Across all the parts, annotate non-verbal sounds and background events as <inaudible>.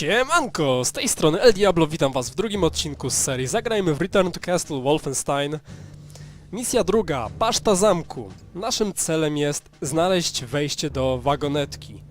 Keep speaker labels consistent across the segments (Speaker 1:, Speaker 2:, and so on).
Speaker 1: Siemanko! Z tej strony El Diablo, witam was w drugim odcinku z serii Zagrajmy w Return to Castle Wolfenstein. Misja druga, paszta zamku. Naszym celem jest znaleźć wejście do wagonetki.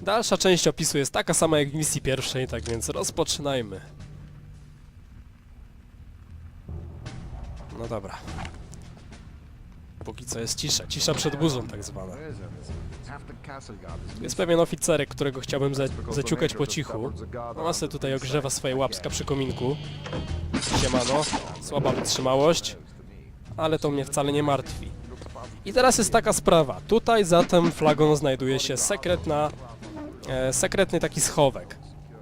Speaker 1: Dalsza część opisu jest taka sama jak w misji pierwszej, tak więc rozpoczynajmy. No dobra. Póki co jest cisza, cisza przed burzą tak zwana. Jest pewien oficerek, którego chciałbym za zaciukać po cichu. No, sobie tutaj ogrzewa swoje łapska przy kominku. Siemano, słaba wytrzymałość, ale to mnie wcale nie martwi. I teraz jest taka sprawa. Tutaj za tą flagą znajduje się sekretna, e, sekretny taki schowek.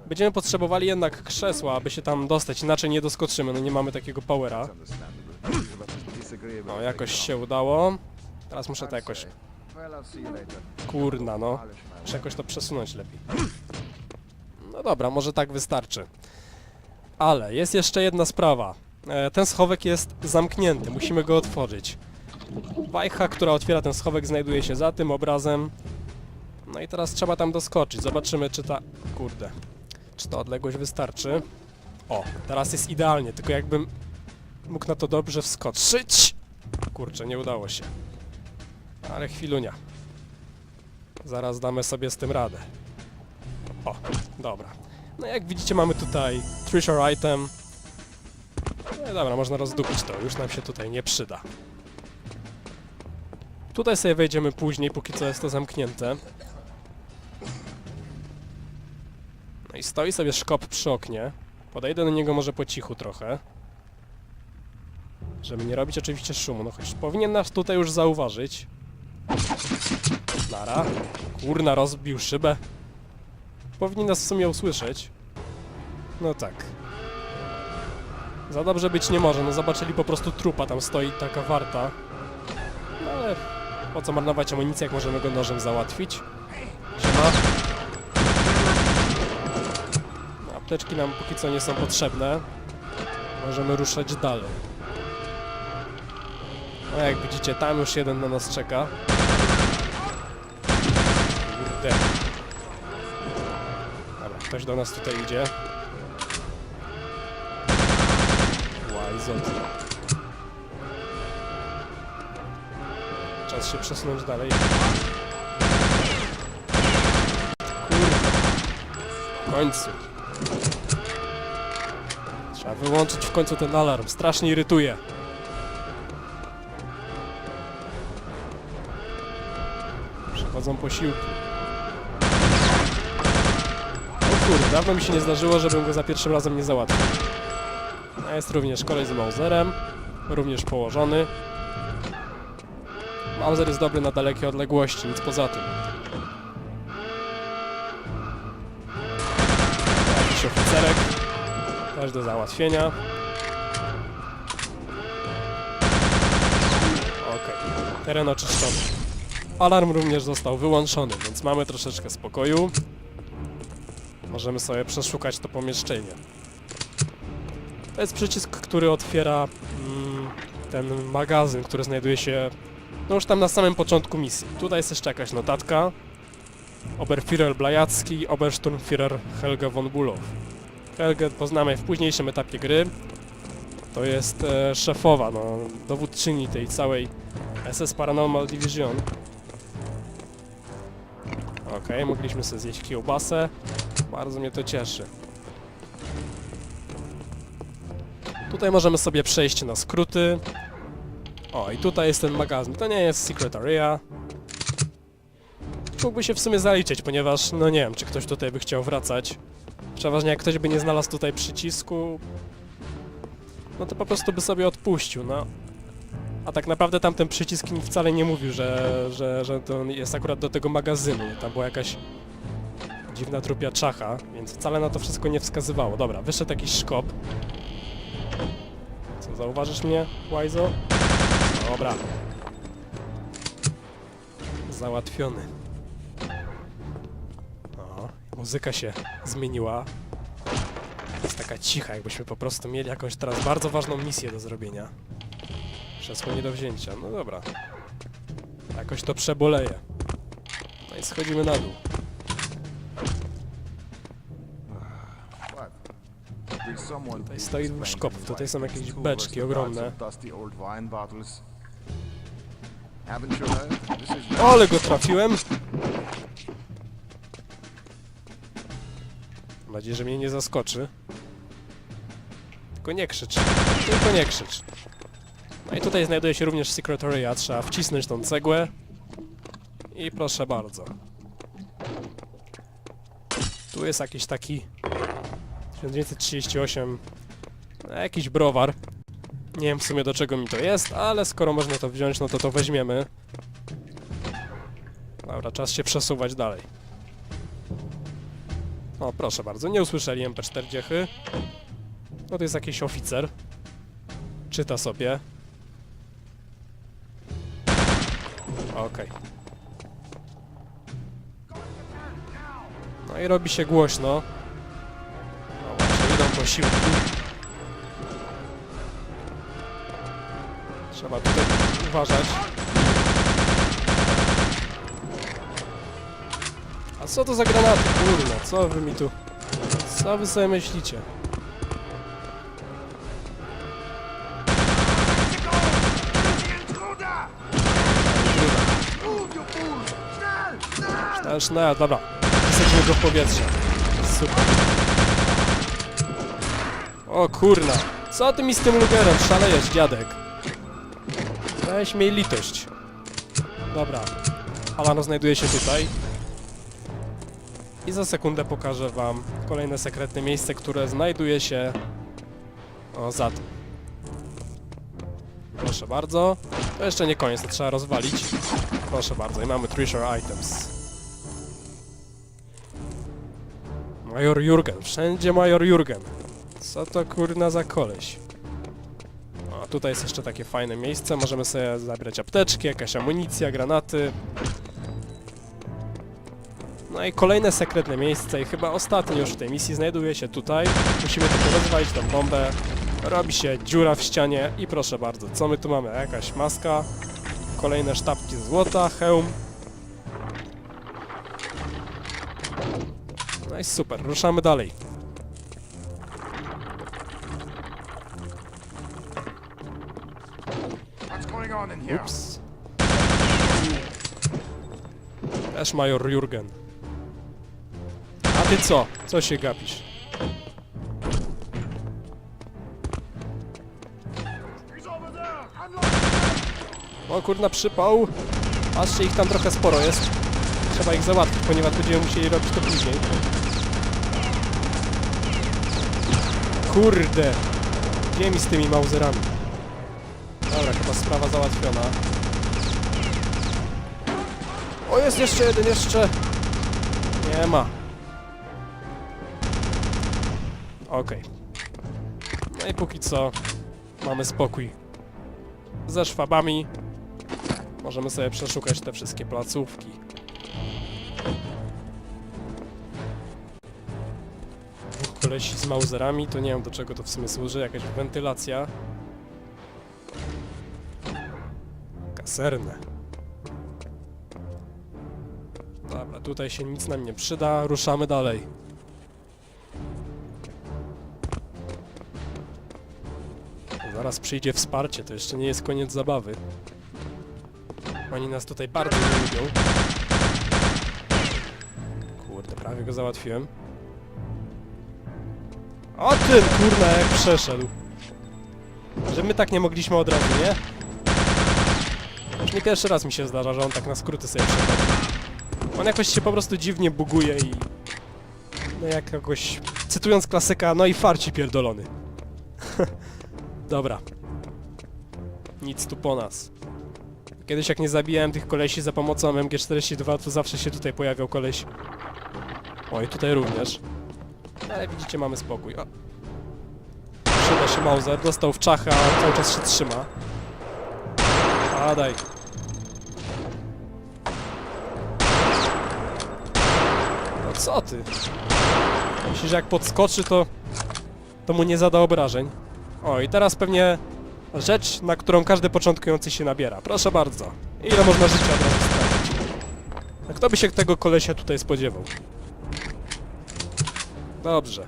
Speaker 1: Będziemy potrzebowali jednak krzesła, aby się tam dostać, inaczej nie doskoczymy, no nie mamy takiego powera. No, jakoś się udało. Teraz muszę to jakoś... Kurna, no. Muszę jakoś to przesunąć lepiej. No dobra, może tak wystarczy. Ale jest jeszcze jedna sprawa. E, ten schowek jest zamknięty, musimy go otworzyć. Wajcha, która otwiera ten schowek, znajduje się za tym obrazem. No i teraz trzeba tam doskoczyć. Zobaczymy, czy ta... Kurde. Czy ta odległość wystarczy? O, teraz jest idealnie, tylko jakbym mógł na to dobrze wskoczyć. Kurczę, nie udało się. Ale chwilunia. Zaraz damy sobie z tym radę. O, dobra. No jak widzicie mamy tutaj treasure item. No dobra, można rozdupić to, już nam się tutaj nie przyda. Tutaj sobie wejdziemy później, póki co jest to zamknięte. No i stoi sobie szkop przy oknie. Podejdę do niego może po cichu trochę. Żeby nie robić oczywiście szumu, no choć powinien nas tutaj już zauważyć. Nara. Kurna, rozbił szybę. Powinien nas w sumie usłyszeć. No tak. Za dobrze być nie może, no zobaczyli po prostu trupa, tam stoi taka warta. No ale po co marnować amunicję, jak możemy go nożem załatwić? Siema. No, apteczki nam póki co nie są potrzebne. Możemy ruszać dalej. No jak widzicie, tam już jeden na nas czeka. Kurde. Dobra, ktoś do nas tutaj idzie. Łajzot. Czas się przesunąć dalej. Kurde. W końcu. Trzeba wyłączyć w końcu ten alarm. Strasznie irytuje. Przychodzą posiłki. O kurde, dawno mi się nie zdarzyło, żebym go za pierwszym razem nie załatwił. Jest również kolej z Mauserem, również położony. Mauser jest dobry na dalekie odległości, nic poza tym. Jakiś oficerek, też do załatwienia. Okej, teren oczyszczony. Alarm również został wyłączony, więc mamy troszeczkę spokoju. Możemy sobie przeszukać to pomieszczenie. To jest przycisk, który otwiera mm, ten magazyn, który znajduje się no już tam na samym początku misji. Tutaj jest jeszcze jakaś notatka. Oberführer Blajacki, Obersturmführer Helge von Bulow. Helge poznamy w późniejszym etapie gry. To jest e, szefowa, no, dowódczyni tej całej SS Paranormal Division. Okej, mogliśmy sobie zjeść kiełbasę. Bardzo mnie to cieszy. Tutaj możemy sobie przejść na skróty. O, i tutaj jest ten magazyn. To nie jest Secret Area. Mógłby się w sumie zaliczyć, ponieważ, no nie wiem, czy ktoś tutaj by chciał wracać. Przeważnie jak ktoś by nie znalazł tutaj przycisku, no to po prostu by sobie odpuścił, no. A tak naprawdę tamten przycisk mi wcale nie mówił, że, że, że to jest akurat do tego magazynu. Tam była jakaś dziwna trupia czacha, więc wcale na to wszystko nie wskazywało. Dobra, wyszedł jakiś szkop. Co, zauważysz mnie, Łajzo? Dobra. Załatwiony. O, muzyka się zmieniła. Jest taka cicha, jakbyśmy po prostu mieli jakąś teraz bardzo ważną misję do zrobienia. Krzesło nie do wzięcia. No dobra. Jakoś to przeboleje. No i schodzimy na dół. Tutaj stoi dwóch szkopów, tutaj są jakieś beczki ogromne. Ale go trafiłem! Mam nadzieję, że mnie nie zaskoczy. Tylko nie krzycz. Tylko nie krzycz. No i tutaj znajduje się również Secretaria. Trzeba wcisnąć tą cegłę. I proszę bardzo. Tu jest jakiś taki 1938 no, jakiś browar. Nie wiem w sumie do czego mi to jest, ale skoro można to wziąć, no to to weźmiemy. Dobra, czas się przesuwać dalej. O, proszę bardzo, nie usłyszeli MP40. No to jest jakiś oficer. Czyta sobie. Okej. No i robi się głośno. No właśnie, idą posiłki. Trzeba tutaj uważać. A co to za granaty? Kurna, co wy mi tu... Co wy sobie myślicie? Schnell, schnell, dobra. Wysadzimy go w powietrze. Super. O kurna. Co ty mi z tym lugerem szalejesz, dziadek? Weź miej litość. Dobra. Alano znajduje się tutaj. I za sekundę pokażę wam kolejne sekretne miejsce, które znajduje się... O, za tym. Proszę bardzo. To jeszcze nie koniec, to trzeba rozwalić. Proszę bardzo, i mamy treasure items. Major Jurgen, wszędzie Major Jurgen. Co to kurna za koleś? A tutaj jest jeszcze takie fajne miejsce, możemy sobie zabrać apteczki, jakaś amunicja, granaty. No i kolejne sekretne miejsce i chyba ostatnie już w tej misji znajduje się tutaj. Musimy tylko rozwalić tą bombę. Robi się dziura w ścianie i proszę bardzo, co my tu mamy? Jakaś maska, kolejne sztabki złota, hełm. No i super, ruszamy dalej. Ups. Też major Jurgen. A ty co? Co się gapisz? O kurna przypał. Patrzcie, ich tam trochę sporo jest. Trzeba ich załatwić, ponieważ będziemy musieli robić to później. Kurde. Gdzie mi z tymi mauzerami? Dobra, chyba sprawa załatwiona. O, jest jeszcze jeden, jeszcze. Nie ma. Okej. No i póki co mamy spokój. Ze szwabami możemy sobie przeszukać te wszystkie placówki. Kolesi z mauzerami, to nie wiem do czego to w sumie służy, jakaś wentylacja. Kaserne. Dobra, tutaj się nic nam nie przyda, ruszamy dalej. Zaraz przyjdzie wsparcie, to jeszcze nie jest koniec zabawy. Oni nas tutaj bardzo nie lubią. Kurde, prawie go załatwiłem. O tym, kurna, jak przeszedł. Że my tak nie mogliśmy od razu, nie? Już nie pierwszy raz mi się zdarza, że on tak na skróty sobie przechodzi. On jakoś się po prostu dziwnie buguje i... No jak jakoś... Cytując klasyka, no i farci pierdolony. <laughs> Dobra. Nic tu po nas. Kiedyś jak nie zabijałem tych kolesi za pomocą MG42, to zawsze się tutaj pojawiał koleś. Oj, tutaj również. Ale widzicie, mamy spokój. O. Przyda się Mauser, dostał w czachę, a cały czas się trzyma. Padaj. No co ty? Myślisz, że jak podskoczy, to... to mu nie zada obrażeń? O, i teraz pewnie rzecz, na którą każdy początkujący się nabiera. Proszę bardzo. Ile można życia od razu stracić? A kto by się tego kolesia tutaj spodziewał? Dobrze.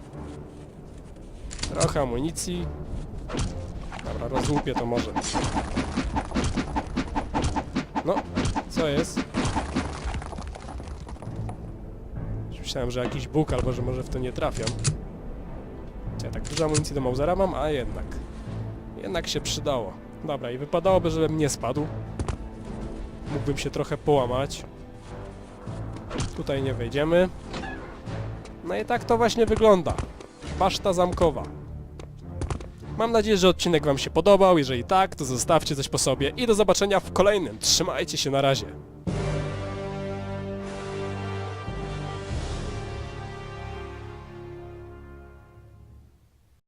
Speaker 1: Trochę amunicji. Dobra, rozłupię to może. No, co jest? Myślałem, że jakiś bóg, albo że może w to nie trafiam. Ja tak dużo amunicji do Mausera mam, a jednak. Jednak się przydało. Dobra, i wypadałoby, żebym nie spadł. Mógłbym się trochę połamać. Tutaj nie wejdziemy. No i tak to właśnie wygląda. Baszta zamkowa. Mam nadzieję, że odcinek Wam się podobał. Jeżeli tak, to zostawcie coś po sobie i do zobaczenia w kolejnym. Trzymajcie się na razie.